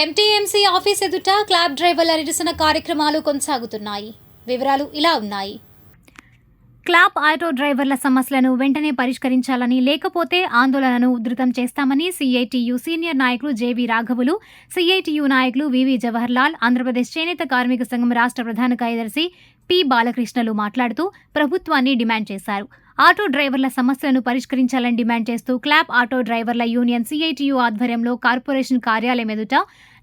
MTMC office ఎదుట club డ్రైవర్ల నిరసన కార్యక్రమాలు కొనసాగుతున్నాయి. వివరాలు ఇలా ఉన్నాయి. క్లాబ్ ఆటో డ్రైవర్ల సమస్యలను వెంటనే పరిష్కరించాలని లేకపోతే ఆందోళనను ఉధృతం చేస్తామని సిఐటియు సీనియర్ నాయకులు జేవి రాఘవులు సిఐటియు నాయకులు వివి జవహర్లాల్ ఆంధ్రప్రదేశ్ చేనేత కార్మిక సంఘం రాష్ట్ర ప్రధాన కార్యదర్శి పి బాలకృష్ణలు మాట్లాడుతూ ప్రభుత్వాన్ని డిమాండ్ చేశారు. ఆటో డ్రైవర్ల సమస్యలను పరిష్కరించాలని డిమాండ్ చేస్తూ క్లాప్ ఆటో డ్రైవర్ల యూనియన్ సిఐటియు ఆధ్వర్యంలో కార్పొరేషన్ కార్యాలయం ఎదుట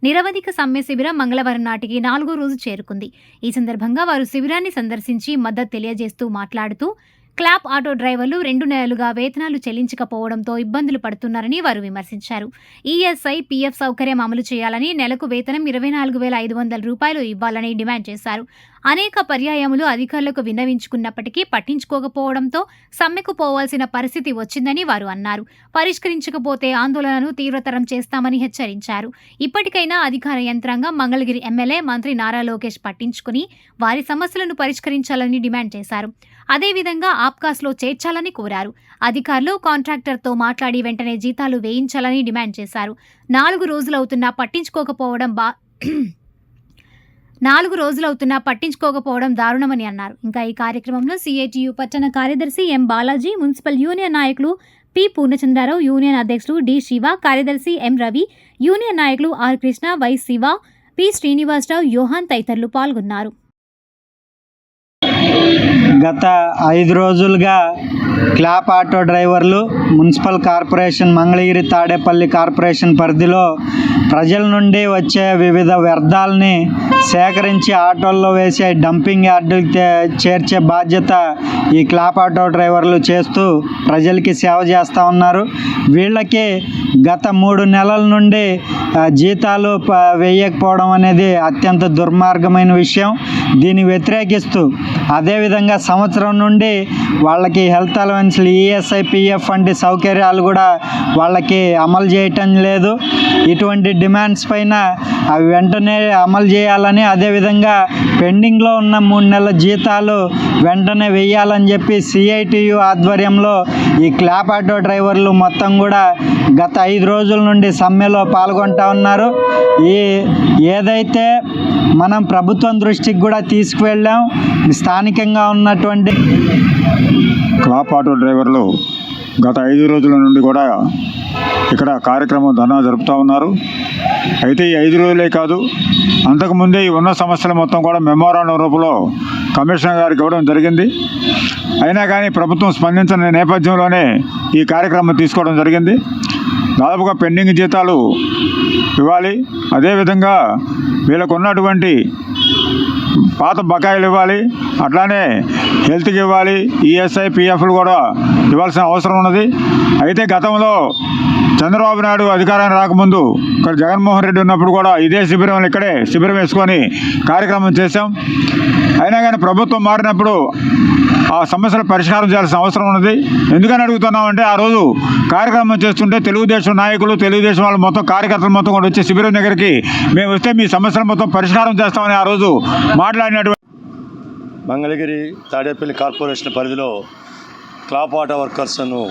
నిరవధిక సమ్మె శిబిరం మంగళవారం నాటికి నాలుగో రోజు చేరుకుంది. ఈ సందర్భంగా వారు శిబిరాన్ని సందర్శించి మద్దతు తెలియజేస్తూ మాట్లాడుతూ క్లాప్ ఆటో డ్రైవర్లు రెండు నెలలుగా వేతనాలు చెల్లించకపోవడంతో ఇబ్బందులు పడుతున్నారని వారు విమర్శించారు. ఈఎస్ఐ పీఎఫ్ సౌకర్యం అమలు చేయాలని నెలకు వేతనం ఇరవై నాలుగు వేల ఐదు వందల రూపాయలు ఇవ్వాలని డిమాండ్ చేశారు. అనేక పర్యాయములు అధికారులకు విన్నవించుకున్నప్పటికీ పట్టించుకోకపోవడంతో సమ్మెకు పోవాల్సిన పరిస్థితి వచ్చిందని వారు అన్నారు. పరిష్కరించకపోతే ఆందోళనను తీవ్రతరం చేస్తామని హెచ్చరించారు. ఇప్పటికైనా అధికార యంత్రాంగం మంగళగిరి ఎమ్మెల్యే మంత్రి నారా లోకేష్ పట్టించుకుని వారి సమస్యలను పరిష్కరించాలని డిమాండ్ చేశారు. అదేవిధంగా ఆప్కాస్లో చేర్చాలని కోరారు. అధికారులు కాంట్రాక్టర్తో మాట్లాడి వెంటనే జీతాలు వేయించాలని డిమాండ్ చేశారు. నాలుగు రోజులవుతున్నా పట్టించుకోకపోవడం బా నాలుగు రోజులవుతున్నా పట్టించుకోకపోవడం దారుణమని అన్నారు. ఇంకా ఈ కార్యక్రమంలో సిఐటియు పట్టణ కార్యదర్శి ఎం బాలాజీ మున్సిపల్ యూనియన్ నాయకులు పి పూర్ణచంద్రారావు యూనియన్ అధ్యక్షులు డి శివ కార్యదర్శి ఎం రవి యూనియన్ నాయకులు R Krishna Y Siva P Srinivasarao Yohan తదితరులు పాల్గొన్నారు. గత ఐదు రోజులుగా క్లాప్ ఆటో డ్రైవర్లు municipal corporation Mangalagiri Tadepalli corporation పరిధిలో ప్రజల నుండి వచ్చే వివిధ వ్యర్థాలని సేకరించి ఆటోల్లో వేసే డంపింగ్ యార్డుకి చేర్చే బాధ్యత ఈ క్లాప్ ఆటో డ్రైవర్లు చేస్తూ ప్రజలకి సేవ చేస్తూ ఉన్నారు. వీళ్ళకి గత మూడు నెలల నుండి జీతాలు ప- వేయకపోవడం అనేది అత్యంత దుర్మార్గమైన విషయం. దీన్ని వ్యతిరేకిస్తూ అదేవిధంగా సంవత్సరం నుండి వాళ్ళకి హెల్త్ అలవెన్స్లు ఈఎస్ఐ పిఎఫ్ వంటి సౌకర్యాలు కూడా వాళ్ళకి అమలు చేయటం లేదు. ఇటువంటి డిమాండ్స్ పైన అవి వెంటనే అమలు చేయాలని అదేవిధంగా పెండింగ్లో ఉన్న మూడు నెలల జీతాలు వెంటనే వెయ్యాలని చెప్పి సిఐటియు ఆధ్వర్యంలో ఈ క్లాప్ ఆటో డ్రైవర్లు మొత్తం కూడా గత ఐదు రోజుల నుండి సమ్మెలో పాల్గొంటా ఉన్నారు. ఈ ఏదైతే మనం ప్రభుత్వం దృష్టికి కూడా తీసుకువెళ్ళాం స్థానికంగా ఉన్నటువంటి క్లాప్ ఆటో డ్రైవర్లు గత ఐదు రోజుల నుండి కూడా ఇక్కడ కార్యక్రమం ధర్నా జరుపుతూ ఉన్నారు. అయితే ఈ ఐదు రోజులే కాదు అంతకుముందే ఈ ఉన్న సమస్యలు మొత్తం కూడా మెమోరాండం రూపంలో కమిషనర్ గారికి ఇవ్వడం జరిగింది. అయినా కానీ ప్రభుత్వం స్పందించిన నేపథ్యంలోనే ఈ కార్యక్రమం తీసుకోవడం జరిగింది. దాదాపుగా పెండింగ్ జీతాలు ఇవ్వాలి. అదేవిధంగా వీళ్ళకు ఉన్నటువంటి పాత బకాయిలు ఇవ్వాలి అట్లానే హెల్త్కి ఇవ్వాలి ఈఎస్ఐ పిఎఫ్లు కూడా ఇవ్వాల్సిన అవసరం ఉన్నది. అయితే గతంలో చంద్రబాబు నాయుడు అధికారానికి రాకముందు ఇక్కడ జగన్మోహన్ రెడ్డి ఉన్నప్పుడు కూడా ఇదే శిబిరం ఇక్కడే శిబిరం వేసుకొని కార్యక్రమం చేశాం. అయినా కానీ ప్రభుత్వం మారినప్పుడు ఆ సమస్యల పరిష్కారం చేయాల్సిన అవసరం ఉన్నది. ఎందుకని అడుగుతున్నామంటే ఆ రోజు కార్యక్రమం చేస్తుంటే తెలుగుదేశం నాయకులు తెలుగుదేశం వాళ్ళు మొత్తం కార్యకర్తలు మొత్తం కూడా వచ్చి శిబిరం దగ్గరికి మేము వస్తే మీ సమస్యలు మొత్తం పరిష్కారం చేస్తామని ఆ రోజు మాట్లాడినటువంటి మంగళగిరి తాడేపల్లి కార్పొరేషన్ పరిధిలో క్లాప్ ఆటో వర్కర్స్ను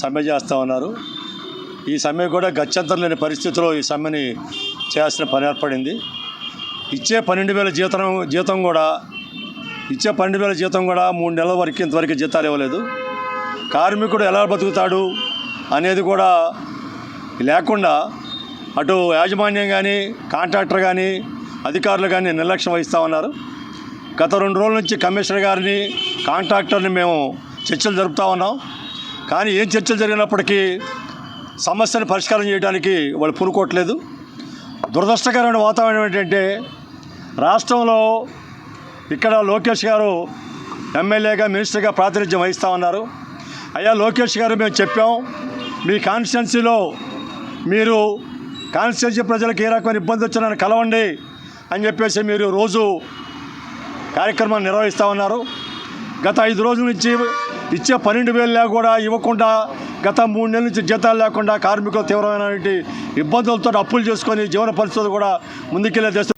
సమ్మె చేస్తూ ఉన్నారు. ఈ సమ్మె కూడా గత్యంతరం లేని పరిస్థితిలో ఈ సమ్మెని చేయాల్సిన పని ఏర్పడింది. ఇచ్చే పన్నెండు వేల జీతం జీతం కూడా ఇచ్చే పన్నెండు వేల జీతం కూడా మూడు నెలల వరకు ఇంతవరకు జీతాలు ఇవ్వలేదు. కార్మికుడు ఎలా బతుకుతాడు అనేది కూడా లేకుండా అటు యాజమాన్యం కానీ కాంట్రాక్టర్ కానీ అధికారులు కానీ నిర్లక్ష్యం వహిస్తూ ఉన్నారు. గత రెండు రోజుల నుంచి కమిషనర్ గారిని కాంట్రాక్టర్ని మేము చర్చలు జరుపుతూ ఉన్నాం. కానీ ఏం చర్చలు జరిగినప్పటికీ సమస్యను పరిష్కారం చేయడానికి వాళ్ళు పూనుకోవట్లేదు. దురదృష్టకరమైన వాతావరణం ఏంటంటే రాష్ట్రంలో ఇక్కడ లోకేష్ గారు ఎమ్మెల్యేగా మినిస్టర్గా ప్రాతినిధ్యం వహిస్తూ ఉన్నారు అయ్యా లోకేష్ గారు మేము చెప్పాం మీ కాన్స్టిట్యున్సీలో మీరు కాన్స్టిట్యున్సీ ప్రజలకు ఏ రకమైన ఇబ్బంది వచ్చినా కలవండి అని చెప్పేసి మీరు రోజు కార్యక్రమాన్ని నిర్వహిస్తూ ఉన్నారు గత ఐదు రోజుల నుంచి ఇచ్చే పన్నెండు వేలు కూడా ఇవ్వకుండా గత మూడు నెలల నుంచి జీతాలు లేకుండా కార్మికులు తీవ్రమైనటువంటి ఇబ్బందులతో అప్పులు చేసుకొని జీవన పరిస్థితులు కూడా ముందుకెళ్ళే దశ